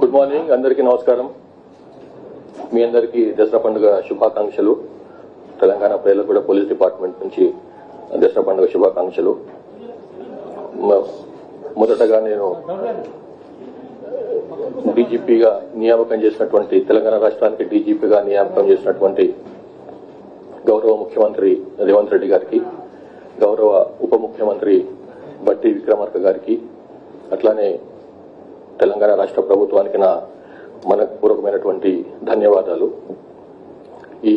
Good morning అందరికీ నమస్కారం. మీ అందరికీ దసరా పండుగ శుభాకాంక్షలు. తెలంగాణ ప్రజలకు కూడా పోలీస్ డిపార్ట్మెంట్ నుంచి దసరా పండుగ శుభాకాంక్షలు. మొదటగా నేను డీజీపీగా నియామకం చేసినటువంటి తెలంగాణ రాష్ట్రానికి డీజీపీగా నియామకం చేసినటువంటి గౌరవ ముఖ్యమంత్రి రేవంత్ రెడ్డి గారికి గౌరవ ఉప ముఖ్యమంత్రి బట్టి విక్రమార్క గారికి అట్లానే తెలంగాణ రాష్ట్ర ప్రభుత్వానికి నా మనపూర్వకమైనటువంటి ధన్యవాదాలు. ఈ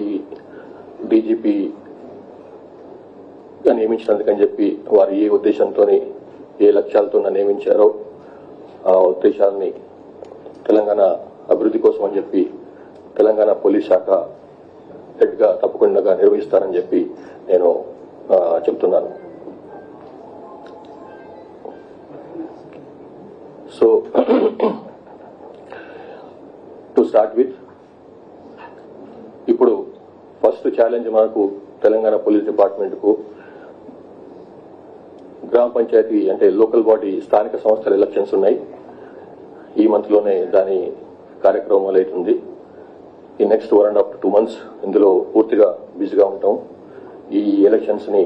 డీజీపీ నియమించినందుకని చెప్పి వారు ఏ ఉద్దేశంతో ఏ లక్ష్యాలతో నియమించారో ఆ ఉద్దేశాలని తెలంగాణ అభివృద్ధి కోసం అని చెప్పి తెలంగాణ పోలీస్ శాఖ హెడ్గా తప్పకుండా నిర్వహిస్తారని చెప్పి నేను చెప్తున్నాను సో టు స్టార్ట్ విత్ ఇప్పుడు ఫస్ట్ ఛాలెంజ్ మనకు తెలంగాణ పోలీస్ డిపార్ట్మెంట్కు గ్రామ పంచాయతీ అంటే లోకల్ బాడీ స్థానిక సంస్థల ఎలక్షన్స్ ఉన్నాయి. ఈ మంత్లోనే దాని కార్యక్రమం మొదలవుతుంది ఈ next one and half two months ఇందులో పూర్తిగా బిజీగా ఉంటాం. ఈ ఎలక్షన్స్ని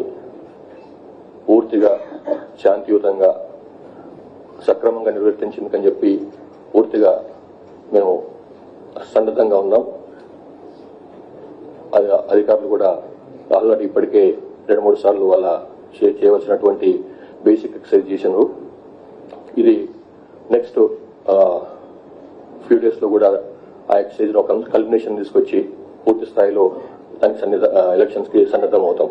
పూర్తిగా శాంతియుతంగా సక్రమంగా నిర్వర్తించిందని చెప్పి పూర్తిగా మేము సన్నద్ధంగా ఉన్నాం. అది అధికారులు కూడా ఆల్రెడీ ఇప్పటికే రెండు మూడు సార్లు వాళ్ళ చేయవలసినటువంటి బేసిక్ ఎక్సర్సైజ్ చేశారు. ఇది నెక్స్ట్ ఫ్యూ డేస్లో కూడా ఆ ఎక్సర్సైజ్లో ఒక కల్మినేషన్ తీసుకొచ్చి పూర్తి స్థాయిలో దానికి సన్నిధ ఎలక్షన్స్కి సన్నద్ధం అవుతాం.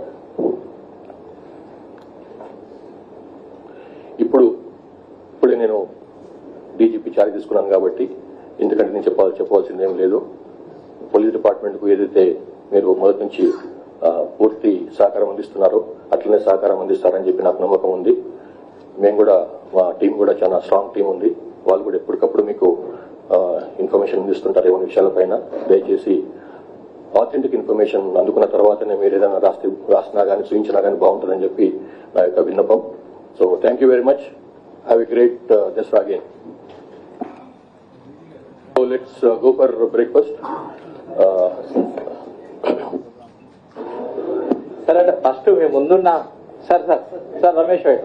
ఇప్పుడు ఇప్పుడే నేను డీజీపీ చార్జ్ తీసుకున్నాను కాబట్టి ఎందుకంటే నేను చెప్పాలి చెప్పవలసింది ఏం లేదు. పోలీస్ డిపార్ట్మెంట్కు ఏదైతే మీరు మొదటి నుంచి పూర్తి సహకారం అందిస్తున్నారో అట్లనే సహకారం అందిస్తారని చెప్పి నాకు నమ్మకం ఉంది. మేము కూడా మా టీం కూడా చాలా స్ట్రాంగ్ టీం ఉంది. వాళ్ళు కూడా ఎప్పటికప్పుడు మీకు ఇన్ఫర్మేషన్ అందిస్తుంటారు ఏమైనా విషయాలపైన. దయచేసి ఆథెంటిక్ ఇన్ఫర్మేషన్ అందుకున్న తర్వాతనే మీరు ఏదైనా రాస్తే రాసినా కానీ చూపించినా కానీ బాగుంటుందని చెప్పి నా యొక్క విన్నపం. So thank you very much have a great Dasara again so let's go for breakfast sir అంటే ఫస్ట్ మీ ముందున్న sir sir sir Ramesh wait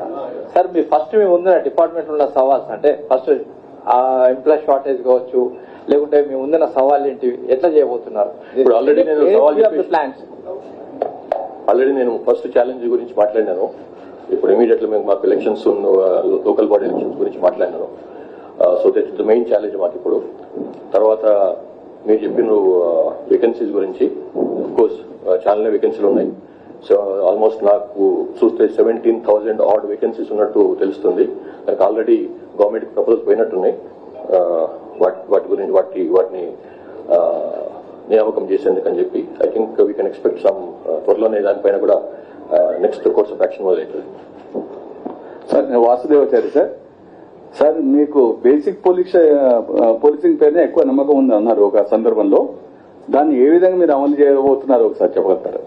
sir మీ ఫస్ట్ మీ ముందున్న డిపార్ట్మెంట్ ఉన్న సవాల్స్ అంటే ఫస్ట్ ఎంప్లాయ్ షార్టేజ్ కావచ్చు లేకుంటే మీ ముందున్న సవాల్ ఏంటి ఎట్లా చేయబోతున్నారు? ఇప్పుడు already నేను సవాల్ ప్లాన్స్ ఆల్రెడీ నేను ఫస్ట్ ఛాలెంజ్ గురించి మాట్లాడినాను. ఇప్పుడు ఇమీడియట్లీ మేము మాకు ఎలక్షన్స్ లోకల్ బాడీ ఎలక్షన్స్ గురించి మాట్లాడినాను. So that the main challenge మాకు ఇప్పుడు తర్వాత మీరు చెప్పిన వేకెన్సీస్ గురించి కోర్స్ చాలా వేకెన్సీలు ఉన్నాయి. సో ఆల్మోస్ట్ నాకు చూస్తే సెవెంటీన్ థౌజండ్ ఆర్డ్ వేకెన్సీస్ ఉన్నట్టు తెలుస్తుంది. నాకు ఆల్రెడీ గవర్నమెంట్ ప్రపోజల్స్ పోయినట్టున్నాయి. వాటి వాటి గురించి వాటి వాటిని నియామకం చేసేందుకు అని చెప్పి I think we can expect some త్వరలోనే దానిపైన కూడా నెక్స్ట్ కోర్స్ ఆఫ్ యాక్షన్ మొదలవుతుంది. సార్ నేను వాసుదేవాచారి సార్. సార్ మీకు బేసిక్ పోలీస్ పోలీసింగ్ పైన ఎక్కువ నమ్మకం ఉంది అన్నారు ఒక సందర్భంలో. దాన్ని ఏ విధంగా మీరు అమలు చేయబోతున్నారు ఒకసారి చెప్పగలుగుతారు?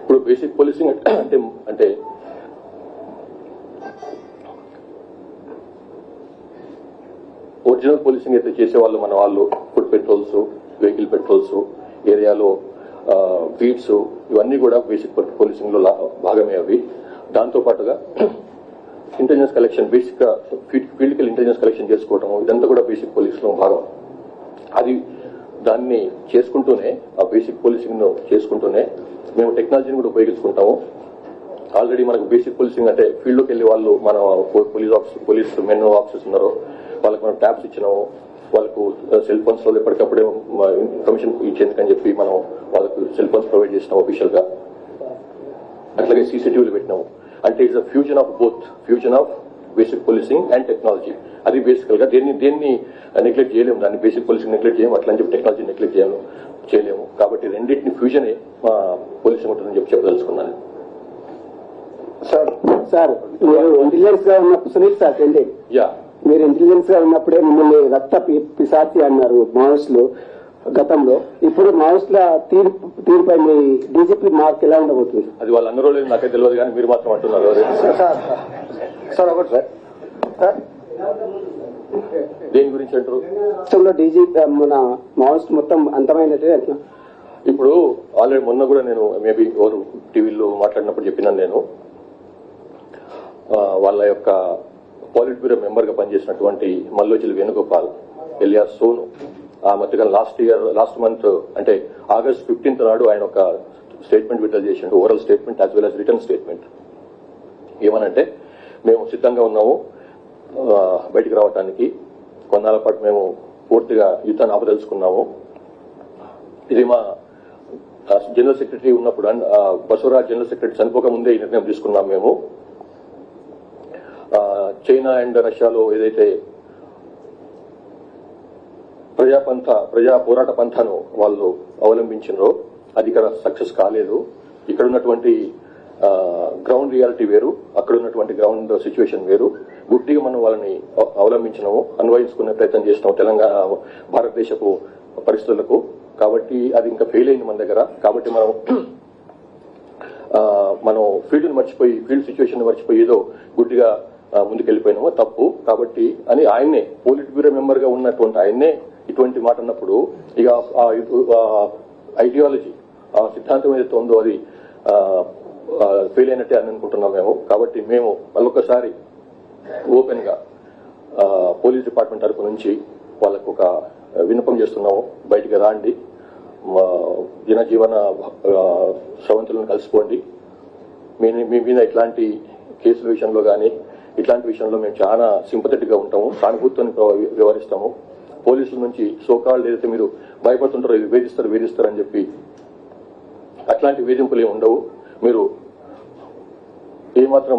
ఇప్పుడు బేసిక్ పోలీసింగ్ అంటే అంటే ఒరిజినల్ పోలీసింగ్ అయితే చేసేవాళ్ళు మన వాళ్ళు ఫుడ్ పెట్రోల్స్ వెహికల్ పెట్రోల్స్ ఏరియాలో ఫీడ్స్ ఇవన్నీ కూడా బేసిక్ పోలీసింగ్లో భాగమే అవి. దాంతో పాటుగా ఇంటెలిజెన్స్ కలెక్షన్ బేసిక్గా ఫీల్డ్ ఇంటెలిజెన్స్ కలెక్షన్ చేసుకోవడం ఇదంతా కూడా బేసిక్ పోలీస్లో భాగం. అది దాన్ని చేసుకుంటూనే ఆ బేసిక్ పోలీసింగ్ను చేసుకుంటూనే మేము టెక్నాలజీని కూడా ఉపయోగించుకుంటాము. ఆల్రెడీ మనకు బేసిక్ పోలీసింగ్ అంటే ఫీల్డ్లోకి వెళ్ళి వాళ్ళు మన police officer police men officers ఉన్నారో వాళ్ళకి మనం ట్యాబ్స్ ఇచ్చినాము. వాళ్ళకు సెల్ ఫోన్స్లో ఎప్పటికప్పుడే ఇన్ఫర్మేషన్ ఇచ్చేందుకని చెప్పి మనం వాళ్ళకు సెల్ ఫోన్స్ ప్రొవైడ్ చేసినాం అఫీషియల్గా. అట్లాగే సీసీటీవీలు పెట్టినాము అంటే it's a fusion of both fusion of basic policing and technology అది బేసికల్గా దేన్ని దేన్ని నెగ్లెక్ట్ చేయలేము. దాన్ని బేసిక్ పోలీసింగ్ నెగ్లెక్ట్ చేయము అట్లా అని చెప్పి టెక్నాలజీ నెగ్లెక్ట్ చేయలేము చేయలేము. కాబట్టి రెండింటిని ఫ్యూజనే మా పోలీసింగ్ ఉంటుందని చెప్పి చెప్పదలుచుకున్నాను. సార్ సార్గా ఉన్నప్పుడు సునీల్ సార్ యా మీరు ఇంటెలిజెన్స్గా ఉన్నప్పుడే మిమ్మల్ని రక్త పి- పిశాచి అన్నారు మావోయిస్టులు గతంలో. ఇప్పుడు మావోయిస్టుల తీర్పు తీరుపై మీ డీజీపీ మార్క్ ఎలా ఉండబోతుంది? అది వాళ్ళు అన్ని రోజులు నాకే తెలియదు కానీ మీరు మాత్రం అంటున్నారు. సార్ ఒకటి సార్. సార్ దేని గురించి అంటారు? రాష్ట్రంలో డీజీపీ మన మావోయిస్ట్ మొత్తం అంతమైనట్టే అంటున్నా. ఇప్పుడు ఆల్రెడీ మొన్న కూడా నేను మేబీ ఎవరు టీవీలో మాట్లాడినప్పుడు చెప్పినాను నేను. వాళ్ళ యొక్క పాలిట్ బ్యూరో మెంబర్గా పనిచేసినటువంటి మల్లోజిల్ వేణుగోపాల్ ఎలియా సోను ఆ మధ్యకాలం లాస్ట్ ఇయర్ లాస్ట్ మంత్ అంటే ఆగస్ట్ ఫిఫ్టీన్త్ నాడు ఆయన ఒక స్టేట్మెంట్ విడుదల చేసిండు overall statement as well as return statement. ఏమనంటే మేము సిద్ధంగా ఉన్నాము బయటికి రావడానికి కొన్నాళ్ళ పాటు మేము పూర్తిగా యుద్ధాన్ని ఆపదలుచుకున్నాము. ఇది మా జనరల్ సెక్రటరీ ఉన్నప్పుడు బసవరాజ్ జనరల్ సెక్రటరీ చనిపోక ముందే ఈ నిర్ణయం తీసుకున్నాం మేము. చైనా అండ్ రష్యాలో ఏదైతే ప్రజాపంథ ప్రజా పోరాట పంథను వాళ్ళు అవలంబించినరో అది ఇక్కడ సక్సెస్ కాలేదు. ఇక్కడ ఉన్నటువంటి గ్రౌండ్ రియాలిటీ వేరు అక్కడ ఉన్నటువంటి గ్రౌండ్ సిచ్యువేషన్ వేరు. గుట్టిగా మనం వాళ్ళని అవలంబించినాము అన్వయించుకునే ప్రయత్నం చేసినాము తెలంగాణ భారతదేశపు పరిస్థితులకు. కాబట్టి అది ఇంకా ఫెయిల్ అయింది మన దగ్గర. కాబట్టి మనం మనం ఫీల్డ్ మర్చిపోయి ఫీల్డ్ సిచ్యువేషన్ మర్చిపోయి ఏదో గుడ్డిగా ముందుకెళ్ళిపోయినామో తప్పు. కాబట్టి అని ఆయన్నే పోలిట్ బ్యూరో మెంబర్గా ఉన్నటువంటి ఆయన్నే ఇటువంటి మాట అన్నప్పుడు ఇక ఐడియాలజీ ఆ సిద్ధాంతం ఏదైతే ఉందో అది ఫెయిల్ అయినట్టే అని అనుకుంటున్నాం మేము. కాబట్టి మేము మళ్ళొకసారి ఓపెన్గా పోలీస్ డిపార్ట్మెంట్ తరపు నుంచి వాళ్ళకు ఒక విన్నపం చేస్తున్నాము. బయటికి రాండి. మా జనజీవన ఆ, స్రవంతులను కలుసుకోండి. మీ మీద ఇట్లాంటి కేసుల విషయంలో కానీ ఇట్లాంటి విషయంలో మేము చాలా సింపథెటిక్గా ఉంటాము సానుభూతిని వ్యవహరిస్తాము. పోలీసుల నుంచి సోకాళ్ళు ఏదైతే మీరు భయపడుతుంటారో ఇది వేధిస్తారు వేధిస్తారు అని చెప్పి అట్లాంటి వేధింపులు ఏమి ఉండవు. మీరు ఏమాత్రం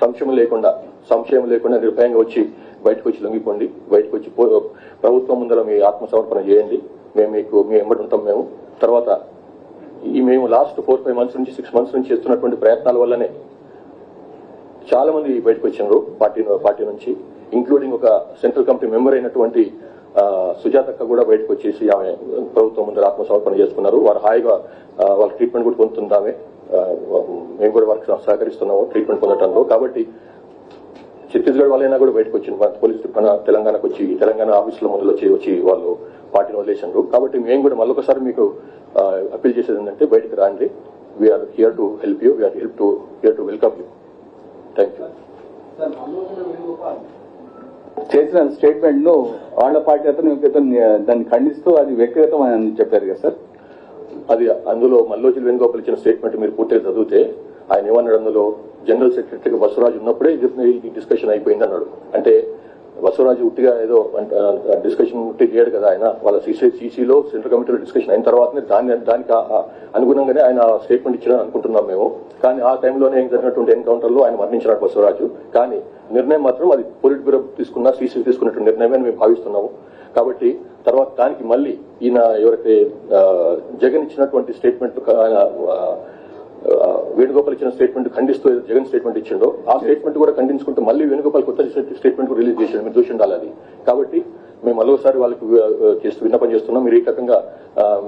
సంశయం లేకుండా సంశయం లేకుండా నిర్భయంగా వచ్చి బయటకు వచ్చి లొంగిపోండి. బయటకు వచ్చి ప్రభుత్వం ముందర మీ ఆత్మసమర్పణ చేయండి. మేము మీకు మీ ఎంబడి ఉంటాం మేము. తర్వాత ఈ మేము లాస్ట్ ఫోర్ ఫైవ్ మంత్స్ నుంచి సిక్స్ మంత్స్ నుంచి చేస్తున్నటువంటి ప్రయత్నాల వల్లనే చాలా మంది బయటకు వచ్చినారు పార్టీ పార్టీ నుంచి. ఇంక్లూడింగ్ ఒక సెంట్రల్ కమిటీ మెంబర్ అయినటువంటి సుజాతక్క కూడా బయటకు వచ్చేసి ఆమె ప్రభుత్వం ముందర ఆత్మసమర్పణ చేసుకున్నారు. వారు హాయిగా వాళ్ళ ట్రీట్మెంట్ కూడా పొందుతుందామే. మేము కూడా వారికి సహకరిస్తున్నాము ట్రీట్మెంట్ పొందడంలో కాబట్టి ఛత్తీస్గఢ్ వాళ్ళైనా కూడా బయటకు వచ్చింది మన పోలీసు మన తెలంగాణకు వచ్చి తెలంగాణ ఆఫీసుల ముందు వచ్చి వచ్చి వాళ్ళు పార్టీని వదిలేసినారు. కాబట్టి మేము కూడా మళ్ళొకసారి మీకు అప్పీల్ చేసేది ఏంటంటే బయటకు రాండి. We are here to help you we are help to here to welcome you thank you చేసిన స్టేట్మెంట్ను వాళ్ళ పార్టీ అతను దాన్ని ఖండిస్తూ అది వ్యక్తిగతం అని చెప్పారు కదా సార్. అది అందులో మల్లోజులు వేణుగోపాల్ ఇచ్చిన స్టేట్మెంట్ మీరు పూర్తిగా చదివితే ఆయన ఏమన్నాడు అందులో? జనరల్ సెక్రటరీగా బసవరాజు ఉన్నప్పుడే ఈ డిస్కషన్ అయిపోయింది అన్నాడు. అంటే బసవరాజు ఉట్టిగా ఏదో డిస్కషన్ ఉట్టి చేయడు కదా ఆయన. వాళ్ళ సీసీ సీసీలో సెంట్రల్ కమిటీలో డిస్కషన్ అయిన తర్వాతనే దాని దానికి అనుగుణంగానే ఆయన స్టేట్మెంట్ ఇచ్చారని అనుకుంటున్నాం మేము. కానీ ఆ టైంలోనే జరిగినటువంటి ఎన్కౌంటర్లో ఆయన మరణించినాడు బసవరాజు. కానీ నిర్ణయం మాత్రం అది పోలిట్ బ్యూరో తీసుకున్న సీసీ తీసుకున్నటువంటి నిర్ణయమే మేము భావిస్తున్నాము. కాబట్టి తర్వాత దానికి మళ్ళీ ఈయన ఎవరైతే జగన్ ఇచ్చినటువంటి స్టేట్మెంట్ ఆయన వేణుగోపాల్ ఇచ్చిన స్టేట్మెంట్ ఖండిస్తూ జగన్ స్టేట్మెంట్ ఇచ్చిండో ఆ స్టేట్మెంట్ కూడా ఖండించుకుంటూ మళ్ళీ వేణుగోపాల్ కొత్త స్టేట్మెంట్ రిలీజ్ చేసాడు మీరు చూసి ఉండాలి కాబట్టి మేము మరోసారి వాళ్ళకి చేస్తూ విన్నపం చేస్తున్నాం. మీరు ఈ రకంగా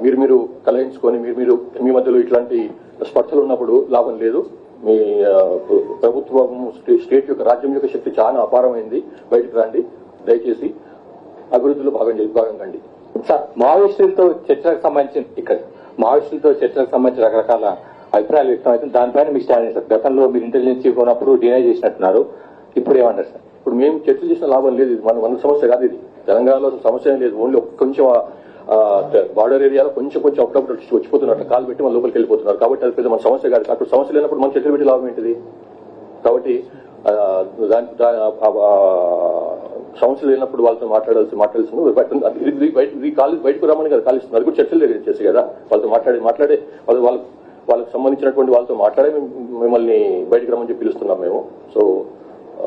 మీరు మీరు కలహించుకొని మీరు మీరు మీ మధ్యలో ఇట్లాంటి స్పర్ధలు ఉన్నప్పుడు లాభం లేదు. మీ ప్రభుత్వం స్టే- స్టేట్ యొక్క రాజ్యం యొక్క శక్తి చాలా అపారమైంది. బయటకు రండి. దయచేసి అభివృద్ధిలో భాగం భాగం కండి. సార్ మావోయిస్టులతో చర్చలకు సంబంధించిన ఇక్కడ మావోయిస్టులతో చర్చలకు సంబంధించిన రకరకాల అభిప్రాయాలు వ్యక్తమవుతుంది దానిపైన మీ స్టాండ్ సార్? గతంలో మీరు ఇంటెలిజెన్స్ చీఫ్ ఉన్నప్పుడు డినై చేసినట్టున్నారు. ఇప్పుడు ఏమన్నారు సార్? ఇప్పుడు మేము చర్చ చేసిన లాభం లేదు. ఇది మన మన సమస్య కాదు ఇది. తెలంగాణలో సమస్య ఏం లేదు. ఓన్లీ కొంచెం బార్డర్ ఏరియాలో కొంచెం కొంచెం అప్పుడప్పుడు వచ్చిపోతున్నారు వచ్చిపోతున్నట్టు కాలు పెట్టి మన లోపలికి వెళ్ళిపోతున్నారు. కాబట్టి అది పెద్ద మన సమస్య కాదు. అక్కడ సమస్య లేనప్పుడు మన చర్చలు పెట్టి లాభం ఏంటిది? కాబట్టి దాని సమస్యలు లేనప్పుడు వాళ్ళతో మాట్లాడాల్సి మాట్లాడాల్సింది బయట బయటకు రమ్మని కదా. కాలిస్తుంది అది కూడా చర్చలు లేదు చేసి కదా. వాళ్ళతో మాట్లాడి మాట్లాడే వాళ్ళు వాళ్ళు వాళ్ళకి సంబంధించినటువంటి వాళ్ళతో మాట్లాడే మేము- మిమ్మల్ని బయటకు రమ్మని చెప్పి పిలుస్తున్నాం మేము సో ఆ,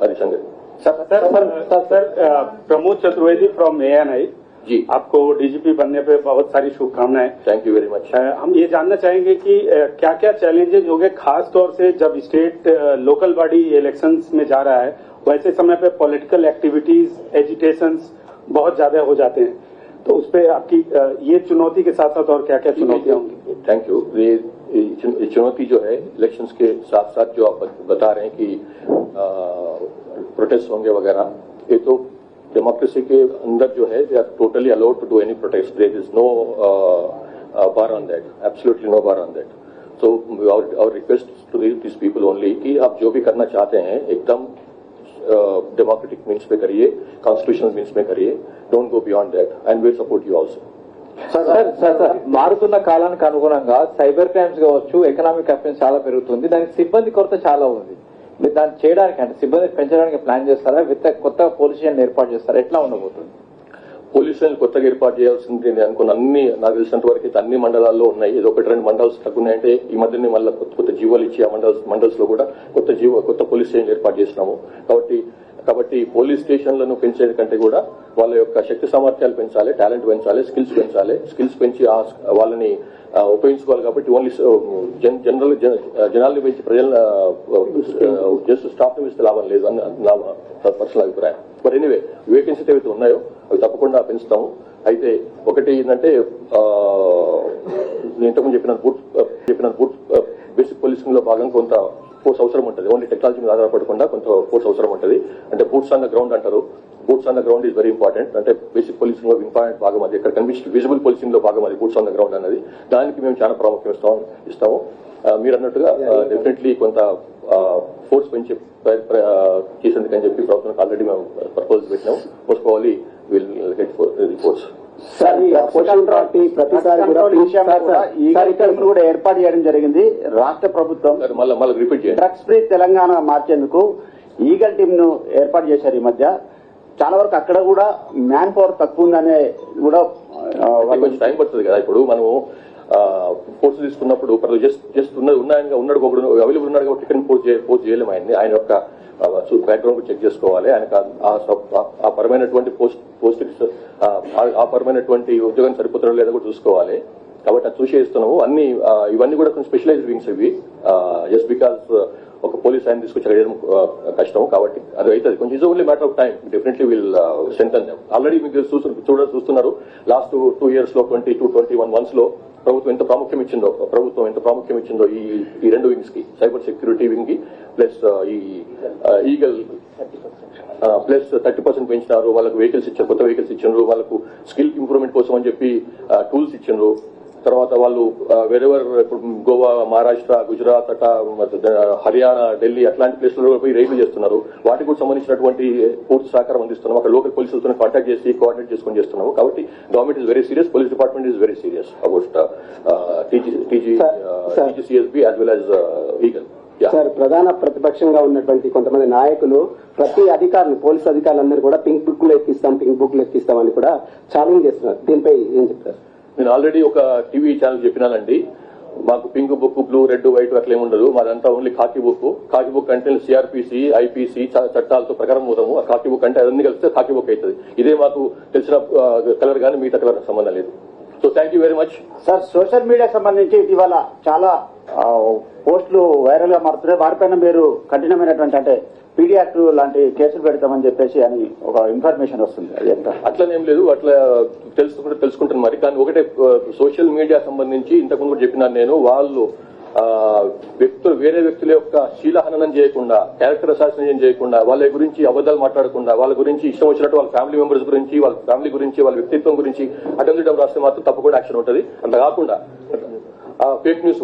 అది సంగతి sir sir sir sir, sir a, Pramod Chaturvedi from ANI ji आपको डीजीपी बनने पे बहुत सारी शुभकामनाएं थैंक यू वेरी मच अ, हम ये जानना चाहेंगे कि क्या क्या चैलेंजेस होंगे खास तौर से जब स्टेट लोकल बॉडी इलेक्शंस में जा रहा है वैसे समय पे पॉलिटिकल एक्टिविटीज एजिटेशंस बहुत ज्यादा हो जाते हैं तो उस पर आपकी ये चुनौती के साथ साथ और क्या क्या चुनौतियाँ होंगी? थैंक यू ये ये चुन- ये चुनौती जो है इलेक्शंस के साथ साथ जो आप बता रहे हैं कि प्रोटेस्ट होंगे वगैरह, ये तो डेमोक्रेसी के अंदर जो है they are totally allowed to do any protest there is no bar on that absolutely no bar on that so our request to this people only कि आप जो भी करना चाहते हैं, एकदम डेमोक्रेटिक मीन्स पे करिए कॉन्स्टिट्यूशनल मीन्स में करिए don't go beyond that and will support you also sir sir sir మారుతున్న కాలానికి అనుగుణంగా సైబర్ క్రైమ్స్ కావచ్చు ఎకనామిక్ అఫెన్స్ చాలా పెరుగుతుంది దానికి సిబ్బంది కొరత చాలా ఉంది మీరు దాన్ని చేయడానికి అంటే సిబ్బంది పెంచడానికి ప్లాన్ చేస్తారా విత్ కొత్త పోలీస్ స్టేషన్ ఏర్పాటు చేస్తారా ఎట్లా ఉండబోతుంది పోలీసులను కొత్తగా ఏర్పాటు చేయాల్సింది అనుకున్న అన్ని నాకు తెలిసినంత వరకు అయితే అన్ని మండలాల్లో ఉన్నాయి. ఏదో ఒకటి రెండు మండల్స్ తగ్గున్నాయంటే ఈ మధ్యనే మళ్ళీ కొత్త కొత్త జీవోలు ఇచ్చి ఆ మండల్స్ మండల్స్లో కూడా కొత్త జీవో కొత్త పోలీస్ స్టేషన్ ఏర్పాటు చేసినాము. కాబట్టి కాబట్టి పోలీస్ స్టేషన్లను పెంచేది కంటే కూడా వాళ్ళ యొక్క శక్తి సామర్థ్యాలు పెంచాలి టాలెంట్ పెంచాలి స్కిల్స్ పెంచాలి. స్కిల్స్ పెంచి వాళ్ళని ఉపయోగించుకోవాలి కాబట్టి ఓన్లీ జనరల్ జనాల్ని పెంచి ప్రజల జస్ట్ స్టాఫ్ ఇస్తే లాభం లేదు అని నా పర్సనల్ అభిప్రాయం. మరి ఎనివే వేకెన్సీ ఏవైతే ఉన్నాయో అవి తప్పకుండా పెంచుతాము. అయితే ఒకటి ఏంటంటే ఇంతకుముందు చెప్పిన బూట్ చెప్పిన బూట్ బేసిక్ పోలీసింగ్లో భాగం కొంత ఫోర్స్ అవసరం ఉంటుంది. ఓన్లీ టెక్నాలజీ మీద ఆధారపడకుండా కొంత ఫోర్స్ అవసరం ఉంటుంది. అంటే బూట్స్ ఆన్ ద గ్రౌండ్ అంటారు. Boots on the ground is very important అంటే బేసిక్ పోలీసింగ్లో ఇంపార్టెంట్ భాగం అది. ఇక్కడ కనిపించి విజిబుల్ పోలీసింగ్లో భాగం అది బూట్స్ ఆన్ ద గ్రౌండ్ అన్నది. దానికి మేము చాలా ప్రాముఖ్యం ఇస్తాం ఇస్తాము. మీరు అన్నట్టుగా డెఫినెట్లీ కొంత ఫోర్స్ పెంచి చేసేందుకని చెప్పి ప్రభుత్వానికి ఆల్రెడీ మేము ప్రపోజల్ పెట్టినాం. Most probably will get reports sir ప్రతిసారి కూడా ఇక్కడ ఏర్పాటు చేయడం జరిగింది. రాష్ట్ర ప్రభుత్వం మళ్ళీ మళ్ళీ రిపీట్ చేయండి. డ్రగ్స్ ఫ్రీ తెలంగాణ మార్చేందుకు ఈగల్ టీమ్ను ఏర్పాటు చేశారు ఈ మధ్య. చాలా వరకు అక్కడ కూడా మ్యాన్ పవర్ తక్కువ ఉందనే కూడా ఆ, అంటే వాళ్ళు కొంచెం టైం పడుతుంది కదా. ఇప్పుడు మనం పోస్ట్ తీసుకున్నప్పుడు జస్ట్ జస్ట్ ఉన్నది ఉన్నాయని ఉన్నాడు ఒకడు అవైలబుల్ ఉన్నాడు కాబట్టి పోస్ట్ పోస్ట్ చేయలేము ఆయన్ని. ఆయన యొక్క బ్యాక్గ్రౌండ్ చెక్ చేసుకోవాలి. ఆయనకు ఆ- పరమైనటువంటి పోస్ట్ పోస్ట్ ఆ పరమైనటువంటి ఉద్యోగం సరిపోతాడో లేదో కూడా చూసుకోవాలి. కాబట్టి అది చూసి ఇస్తున్నాము అన్ని ఇవన్నీ కూడా కొంచెం స్పెషలైజ్డ్ వింగ్స్ ఇవి. జస్ట్ బికాస్ ఒక పోలీస్ ఆయన తీసుకొచ్చి చేయడం కష్టం. కాబట్టి అది అవుతుంది. కొంచెం is only matter of time definitely will strength already మీకు చూడ చూస్తున్నారు. లాస్ట్ టూ ఇయర్స్లో ట్వంటీ టూ ట్వంటీ వన్ మంత్స్లో ప్రభుత్వం ఎంత ప్రాముఖ్యం ఇచ్చిందో ప్రభుత్వం ఎంత ప్రాముఖ్యం ఇచ్చిందో ఈ ఈ రెండు వింగ్స్కి సైబర్ సెక్యూరిటీ వింగ్కి ప్లస్ ఈ ఈగల్ ప్లస్ థర్టీ పర్సెంట్ పెంచినారు వాళ్ళకు వెహికల్స్ ఇచ్చారు కొత్త వెహికల్స్ ఇచ్చిండ్రు వాళ్ళకు స్కిల్ ఇంప్రూవ్మెంట్ కోసం అని చెప్పి టూల్స్ ఇచ్చిండ్రు తర్వాత వాళ్ళు వేరెవర్ ఇప్పుడు గోవా మహారాష్ట్ర గుజరాత్ మరి హర్యానా ఢిల్లీ అట్లాంటి ప్లేస్లలో పోయి రైడ్లు చేస్తున్నారు. వాటికి కూడా సంబంధించినటువంటి పూర్తి సహకారం అందిస్తున్నాం. అక్కడ లోకల్ పోలీసులతో కాంటాక్ట్ చేసి కోఆర్డినేట్ చేసుకొని చేస్తున్నాము. కాబట్టి government is very serious police department is very serious about. TGCSB as well as Eagle sir ప్రధాన ప్రతిపక్షంగా ఉన్నటువంటి కొంతమంది నాయకులు ప్రతి అధికారులు పోలీస్ అధికారులందరూ కూడా పింక్ బుక్లో ఎక్కిస్తాం పింక్ బుక్లో ఎక్కిస్తామని కూడా ఛాలెంజ్ చేస్తున్నారు. దీనిపై ఏం చెప్తారు? నేను ఆల్రెడీ ఒక టీవీ ఛానల్ చెప్పినానండి. మాకు pink book blue red white అట్లా ఉండదు. మాదంతా only khaki book khaki book అంటే సిఆర్పిసి ఐపీసీ చట్టాలతో ప్రకారం పోతాము. ఆ కాకి బుక్ అంటే అవన్నీ కలిస్తే కాకి బుక్ అవుతుంది ఇదే మాకు తెలిసిన కలర్ కానీ మిగతా కలర్ సంబంధం లేదు. So thank you very much sir social media సంబంధించి ఇటీవల చాలా పోస్టులు వైరల్గా మారుతున్నాయి. వాటిపైన మీరు కఠినమైనటువంటి అంటే పీడియాక్ట్ లాంటి కేసులు పెడతామని చెప్పేసి అని ఒక ఇన్ఫర్మేషన్ వస్తుంది. అట్లనేం లేదు అట్లా తెలుసుకుంటే తెలుసుకుంటాను మరి. కానీ ఒకటే సోషల్ మీడియా సంబంధించి ఇంతకుముందు కూడా చెప్పినాను నేను వాళ్ళు వ్యక్తులు వేరే వ్యక్తుల యొక్క శీలహననం చేయకుండా క్యారెక్టర్ అసాసినేషన్ చేయకుండా వాళ్ళ గురించి అబద్ధాలు మాట్లాడకుండా వాళ్ళ గురించి ఇష్టం వచ్చినట్టు వాళ్ళ ఫ్యామిలీ మెంబర్స్ గురించి వాళ్ళ ఫ్యామిలీ గురించి వాళ్ళ వ్యక్తిత్వం గురించి అటెంప్ట్ రాస్తే మాత్రం తప్పకుండా యాక్షన్ ఉంటుంది. అంత కాకుండా ఫేక్ న్యూస్